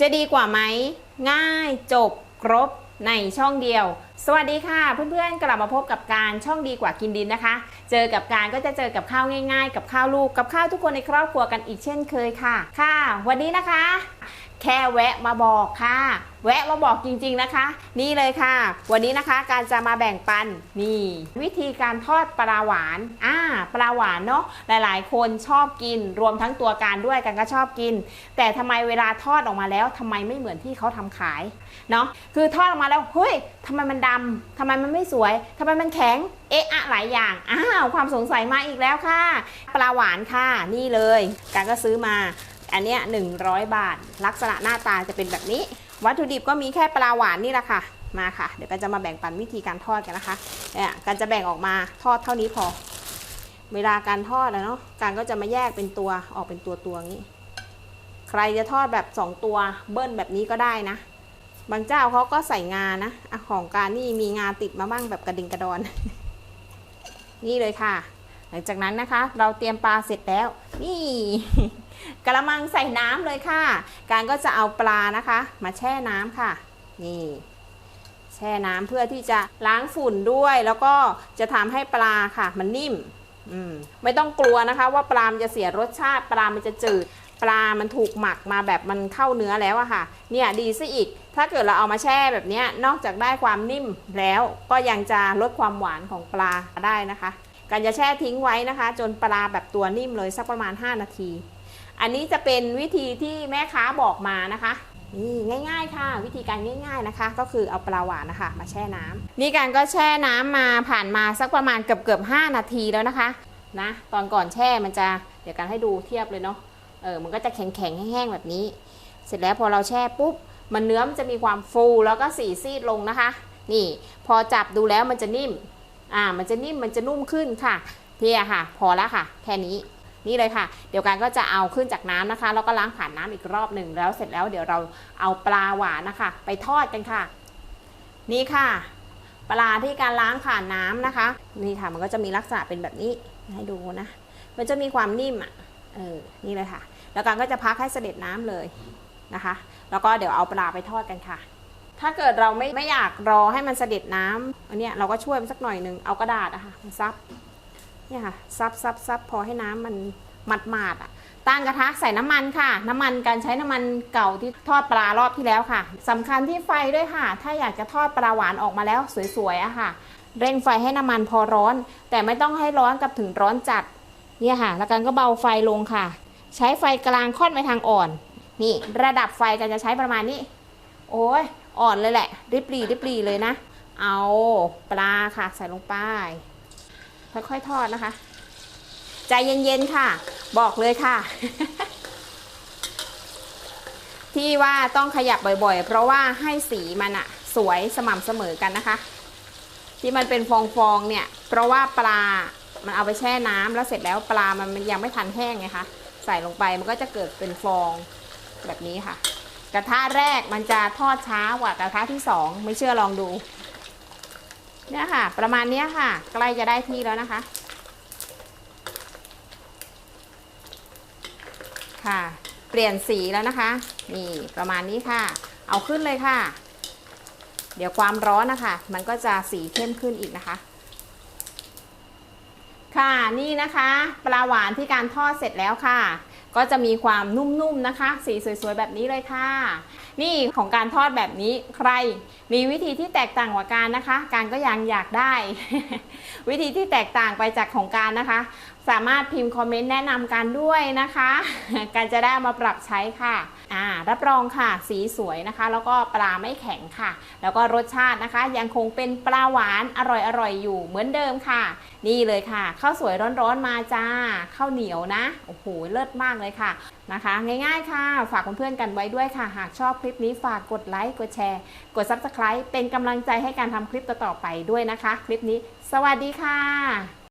จะดีกว่าไหม ง่ายจบครบในช่องเดียว สวัสดีค่ะ เพื่อนๆกลับมาพบกับการช่องดีกว่ากินดินนะคะ เจอกับการก็จะเจอกับข้าวง่าย ๆ กับข้าวลูกกับข้าวทุกคนในครอบครัวกันอีกเช่นเคยค่ะ ค่ะ วันนี้นะคะ แค่แวะมาบอกค่ะ แวะมาบอกจริงๆนะคะ นี่เลยค่ะ วันนี้นะคะการจะมาแบ่งปันนี่ วิธีการทอดปลาหวานอ่าปลาหวานเนาะหลายๆ คนชอบกินรวมทั้งตัวการด้วยกันก็ชอบกิน แต่ทำไมเวลาทอดออกมาแล้วทำไมไม่เหมือนที่เขาทำขายเนาะคือทอดออกมาแล้วเฮ้ยทำไมมันดำทำไมมันไม่สวยทำไมมันแข็ง เอะอะหลายอย่าง อ้าว ความสงสัยมาอีกแล้วค่ะ ปลาหวานค่ะ นี่เลย การก็ซื้อมา อันเนี้ย100บาท ลักษณะหน้าตาจะเป็นแบบนี้ วัตถุดิบก็มีแค่ปลาหวานนี่แหละค่ะ มาค่ะ เดี๋ยวกันจะมาแบ่งปันวิธีการทอดกันนะคะ เนี่ยกันจะแบ่งออกมาทอดเท่านี้พอ เวลาการทอดนะเนาะ การก็จะมาแยกเป็นตัวออกเป็นตัวตัวงนี้ ใครจะทอดแบบ 2 ตัวเบิ้ลแบบนี้ก็ได้นะ บางเจ้าเขาก็ใส่งานะอะของการนี่มีงาติดมาบ้างแบบกระดิ่งกระดอน นี่เลยค่ะ หลังจากนั้นนะคะ เราเตรียมปลาเสร็จแล้ว นี่กระมังใส่น้ำเลยค่ะ การก็จะเอาปลานะคะ มาแช่น้ำค่ะ นี่แช่น้ำเพื่อที่จะล้างฝุ่นด้วย แล้วก็จะทำให้ปลาค่ะ มันนิ่ม อืมไม่ต้องกลัวนะคะ ว่าปลามันจะเสียรสชาติ ปลามันจะจืด ปลามันถูกหมักมาแบบมันเข้าเนื้อแล้วอะค่ะ เนี่ยดีซะอีก ถ้าเกิดเราเอามาแช่แบบนี้นอกจากได้ความนิ่มแล้วก็ยังจะลดความหวานของปลาได้นะคะ การจะแช่ทิ้งไว้นะคะ จนปลาแบบตัวนิ่มเลยสักประมาณ 5 นาที อันนี้จะเป็นวิธีที่แม่ค้าบอกมานะคะนี่ง่าย ๆ ค่ะ วิธีการง่าย ๆนะคะ ก็คือเอาปลาหวานนะคะ มาแช่น้ำนี่การก็แช่น้ำมาผ่านมาสักประมาณเกือบเกือบๆ5นาทีแล้วนะคะนะตอนก่อนแช่มันจะเดี๋ยวกันให้ดูเทียบเลยเนาะ เออมันก็จะแข็งๆแห้งๆแบบนี้ เสร็จแล้วพอเราแช่ปุ๊บ มันเนื้อมันจะมีความฟูแล้วก็สีซีดลงนะคะ นี่พอจับดูแล้วมันจะนิ่ม อ่า มันจะนิ่มมันจะนุ่มขึ้นค่ะ เพียค่ะ พอแล้วค่ะ แค่นี้นี่เลยค่ะ เดี๋ยวกันก็จะเอาขึ้นจากน้ำนะคะ แล้วก็ล้างผ่านน้ำอีกรอบหนึ่งแล้วเสร็จแล้วเดี๋ยวเราเอาปลาหวานนะคะ ไปทอดกันค่ะ นี่ค่ะ ปลาที่การล้างผ่านน้ำนะคะ นี่ค่ะมันก็จะมีลักษณะเป็นแบบนี้ให้ดูนะ มันจะมีความนิ่มอะเออนี่เลยค่ะ แล้วกันก็จะพักให้เสด็จน้ำเลยนะคะ แล้วก็เดี๋ยวเอาปลาไปทอดกันค่ะ ถ้าเกิดเราไม่ไม่อยากรอให้มันเสด็จน้ำอันนี้เราก็ช่วยมันสักหน่อยหนึ่งเอากระดาษอะค่ะมาซับเนี่ยค่ะซับซับซับพอให้น้ำมันหมาดหมาดๆอะตั้งกระทะใส่น้ำมันค่ะ น้ำมันการใช้น้ำมันเก่าที่ทอดปลารอบที่แล้วค่ะสำคัญที่ไฟด้วยค่ะ ถ้าอยากจะทอดปลาหวานออกมาแล้วสวยๆอะค่ะ เร่งไฟให้น้ำมันพอร้อน แต่ไม่ต้องให้ร้อนกับถึงร้อนจัดเนี่ยค่ะ แล้วกันก็เบาไฟลงค่ะ ใช้ไฟกลางค่อนไปทางอ่อน นี่ระดับไฟกันจะใช้ประมาณนี้ โอ้ยอ่อนเลยแหละ ริบรีริบรีเลยนะ เอาปลาค่ะใส่ลงไป ค่อยๆทอดนะคะ ใจเย็นๆค่ะ บอกเลยค่ะ ที่ว่าต้องขยับบ่อยๆ เพราะว่าให้สีมันอะสวยสม่ำเสมอกันนะคะ ที่มันเป็นฟองๆเนี่ย เพราะว่าปลามันเอาไปแช่น้ำแล้วเสร็จแล้วปลามันยังไม่ทันแห้งไงคะ ใส่ลงไปมันก็จะเกิดเป็นฟองแบบนี้ค่ะ กระทะแรกมันจะทอดช้ากว่ากระทะที่สองไม่เชื่อลองดูเนี่ยค่ะ ประมาณนี้ค่ะ ใกล้จะได้ที่แล้วนะคะ ค่ะ เปลี่ยนสีแล้วนะคะ นี่ประมาณนี้ค่ะ เอาขึ้นเลยค่ะ เดี๋ยวความร้อนนะคะ มันก็จะสีเข้มขึ้นอีกนะคะ ค่ะนี่นะคะปลาหวานที่การทอดเสร็จแล้วค่ะ ก็จะมีความนุ่มๆนะคะ สีสวยๆแบบนี้เลยค่ะ นี่ของการทอดแบบนี้ใคร มีวิธีที่แตกต่างกว่าการนะคะ การก็ยังอยากได้ วิธีที่แตกต่างไปจากของการนะคะ สามารถพิมพ์คอมเมนต์แนะนำกันด้วยนะคะ การจะได้มาปรับใช้ค่ะ อ่ารับรองค่ะสีสวยนะคะ แล้วก็ปลาไม่แข็งค่ะ แล้วก็รสชาตินะคะ ยังคงเป็นปลาหวานอร่อยๆอยู่เหมือนเดิมค่ะ นี่เลยค่ะข้าวสวยร้อนๆมาจ้าข้าวเหนียวนะโอ้โหเลิศมากเลยค่ะนะคะ ง่ายๆค่ะ ฝากเพื่อนๆกันไว้ด้วยค่ะ หากชอบคลิปนี้ฝากกดไลค์กดแชร์ กด Subscribe เป็นกำลังใจให้การทำคลิปต่อๆไปด้วยนะคะ คลิปนี้ สวัสดีค่ะ